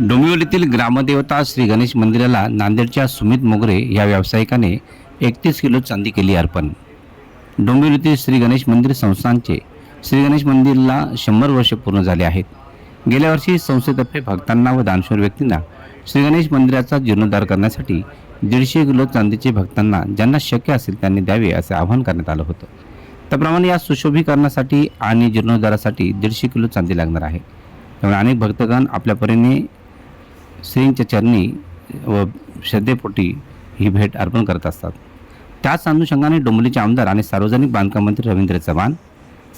डोंबिवलीतील ग्रामदेवता श्री गणेश मंदिराला नांदेडच्या सुमित मोगरे या व्यावसायिकाने एकतीस किलो चांदी केली अर्पण. डोंबिवलीतील श्री गणेश मंदिर संस्थांचे श्री गणेश मंदिरला शंभर वर्ष पूर्ण झाले आहेत. गेल्या वर्षी संस्थेतर्फे भक्तांना व दानशूर व्यक्तींना श्री गणेश मंदिराचा जीर्णोद्धार करण्यासाठी दीडशे किलो चांदीचे भक्तांना ज्यांना शक्य असेल त्यांनी द्यावे असे आवाहन करण्यात आलं होतं. त्याप्रमाणे या सुशोभीकरणासाठी आणि जीर्णोद्धारासाठी दीडशे किलो चांदी लागणार आहे. त्यामुळे अनेक भक्तगण आपल्या परीने श्रींच्या चरणी व श्रद्धेपोटी ही भेट अर्पण करत असतात. त्याच अनुषंगाने डोंबलीचे आमदार आणि सार्वजनिक बांधकाम मंत्री रवींद्र चव्हाण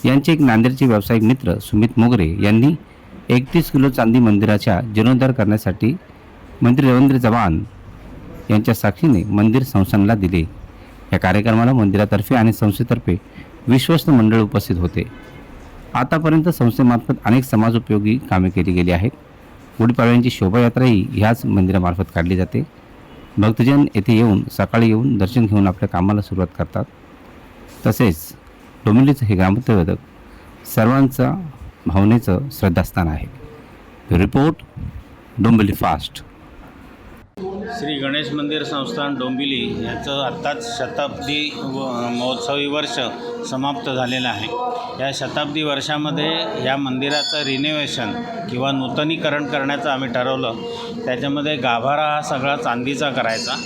यांचे एक नांदेडचे व्यावसायिक मित्र सुमित मोगरे यांनी एकतीस किलो चांदी मंदिराच्या जीर्णोद्धार करण्यासाठी मंत्री रवींद्र चव्हाण यांच्या साक्षीने मंदिर संस्थानला दिले. या कार्यक्रमाला मंदिरातर्फे आणि संस्थेतर्फे विश्वस्त मंडळ उपस्थित होते. आतापर्यंत संस्थेमार्फत अनेक समाजोपयोगी कामे केली गेली आहेत. गुढीपाडव्यांची शोभायात्राही ह्याच मंदिरामार्फत काढली जाते. भक्तजन येथे येऊन सकाळी येऊन दर्शन घेऊन आपल्या कामाला सुरुवात करतात. तसेच डोंबिवलीचं हे ग्रामदैवतक सर्वांचा भावनेचं श्रद्धास्थान आहे. Report Dombivli fast. Shri Ganesh मंदिर संस्थान डोंबिवली याचं आत्ताच शताब्दी व महोत्सवी वर्ष समाप्त झालेलं आहे. या शताब्दी वर्षामध्ये या मंदिराचं रिनोव्हेशन किंवा नूतनीकरण करण्याचं आम्ही ठरवलं. त्याच्यामध्ये गाभारा हा सगळा चांदीचा करायचा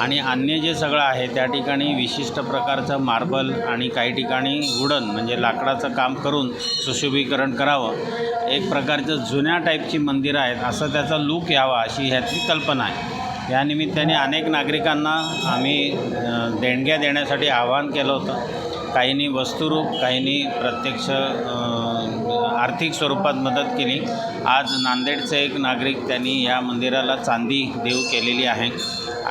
आणि अन्य जे सगळं आहे त्या ठिकाणी विशिष्ट प्रकारचं मार्बल आणि काही ठिकाणी वुडन म्हणजे लाकडाचं काम करून सुशोभीकरण करावं. एक प्रकारचं जुन्या टाईपची मंदिरं आहेत असं त्याचा लूक यावा अशी ह्याची कल्पना आहे. या निमित्ताने अनेक नागरिकांना आम्ही देणग्या देण्यासाठी आवाहन केलं होतं. काहींनी वस्तुरूप काहींनी प्रत्यक्ष आर्थिक स्वरूपात मदत केली. आज नांदेडचे एक नागरिक त्यांनी या मंदिराला चांदी देऊ केलेली आहे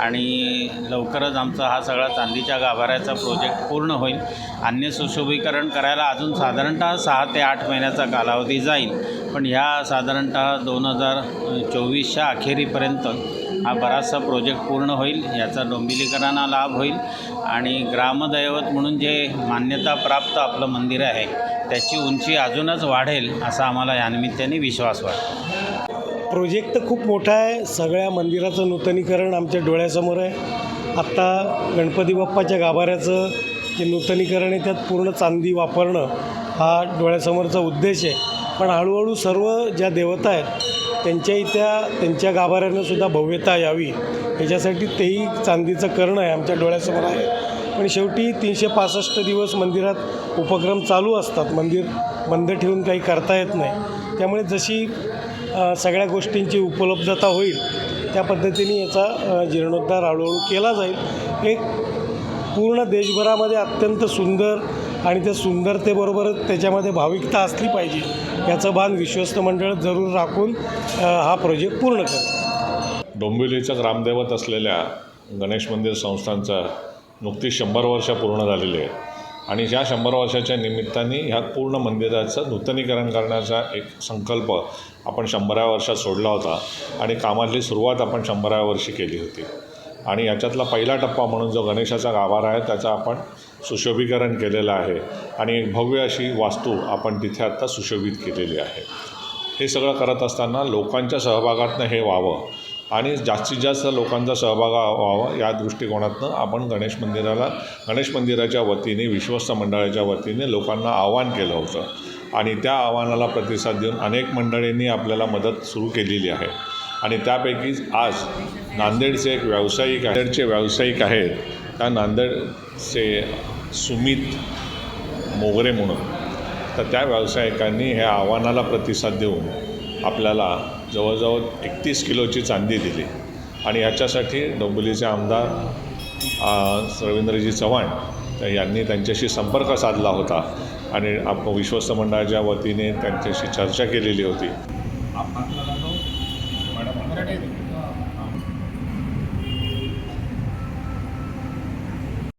आणि लवकरच आमचा हा सगळा चांदीच्या गाभाऱ्याचा प्रोजेक्ट पूर्ण होईल. अन्य सुशोभीकरण करायला अजून साधारणतः सहा ते आठ महिन्याचा कालावधी जाईल. पण ह्या साधारणतः दोन हजार चोवीसच्या अखेरीपर्यंत हा बराचसा प्रोजेक्ट पूर्ण होईल याचा डोंबिलीकरांना लाभ होईल. आणि ग्रामदैवत म्हणून जे मान्यता प्राप्त आपलं मंदिर आहे त्याची उंची अजूनच वाढेल असा आम्हाला या निमित्ताने विश्वास वाटतो. प्रोजेक्ट तर खूप मोठा आहे. सगळ्या मंदिराचं नूतनीकरण आमच्या डोळ्यासमोर आहे. आत्ता गणपती बाप्पाच्या गाभाऱ्याचं जे नूतनीकरण आहे त्यात पूर्ण चांदी वापरणं हा डोळ्यासमोरचा उद्देश आहे. पण हळूहळू सर्व ज्या देवता आहेत त्यांच्या इथ्या त्यांच्या गाभाऱ्यानं सुद्धा भव्यता यावी. याच्यासाठी तेही चांदीचं करणं आहे आमच्या डोळ्यासमोर आहे. पण शेवटी तीनशे पासष्ट दिवस मंदिरात उपक्रम चालू असतात. मंदिर बंद ठेवून काही करता येत नाही. त्यामुळे जशी सगळ्या गोष्टींची उपलब्धता होईल त्या पद्धतीने याचा जीर्णोद्धार हळूहळू केला जाईल. एक पूर्ण देशभरामध्ये अत्यंत सुंदर आणि त्या सुंदरतेबरोबरच त्याच्यामध्ये भाविकता असली पाहिजे याचं भान विश्वस्त मंडळ जरूर राखून हा प्रोजेक्ट पूर्ण कर डोंबिवलीचं ग्रामदैवत असलेल्या गणेश मंदिर संस्थांचा नुकतीच शंभर वर्ष पूर्ण झालेली आहे. आणि ह्या शंभर वर्षाच्या निमित्ताने ह्या पूर्ण मंदिराचं नूतनीकरण करण्याचा एक संकल्प आपण शंभराव्या वर्षात सोडला होता आणि कामातली सुरुवात आपण शंभराव्या वर्षी केली होती. आणि याच्यातला पहिला टप्पा म्हणून जो गणेशाचा गाभारा आहे त्याचं आपण सुशोभीकरण केलेलं आहे. आणि एक भव्य अशी वास्तू आपण तिथे आत्ता सुशोभित केलेली आहे. हे सगळं करत असताना लोकांच्या सहभागातनं हे व्हावं आणि जास्तीत जास्त लोकांचा सहभाग व्हावा या दृष्टिकोनातनं आपण गणेश मंदिराला गणेश मंदिराच्या वतीने विश्वस्त मंडळाच्या वतीने लोकांना आवाहन केलं होतं. आणि त्या आव्हानाला प्रतिसाद देऊन अनेक मंडळींनी आपल्याला मदत सुरू केलेली आहे. आणि त्यापैकीच आज नांदेडचे एक व्यावसायिक नांदेडचे व्यावसायिक आहेत. त्या नांदेडचे सुमित मोगरे म्हणून. तर त्या व्यावसायिकांनी ह्या आव्हानाला प्रतिसाद देऊन आपल्याला जवळजवळ एकतीस किलोची चांदी दिली. आणि याच्यासाठी डोंबिवलीचे आमदार रवींद्रजी चव्हाण यांनी त्यांच्याशी संपर्क साधला होता. आणि आप विश्वस्त मंडळाच्या वतीने त्यांच्याशी चर्चा केलेली होती.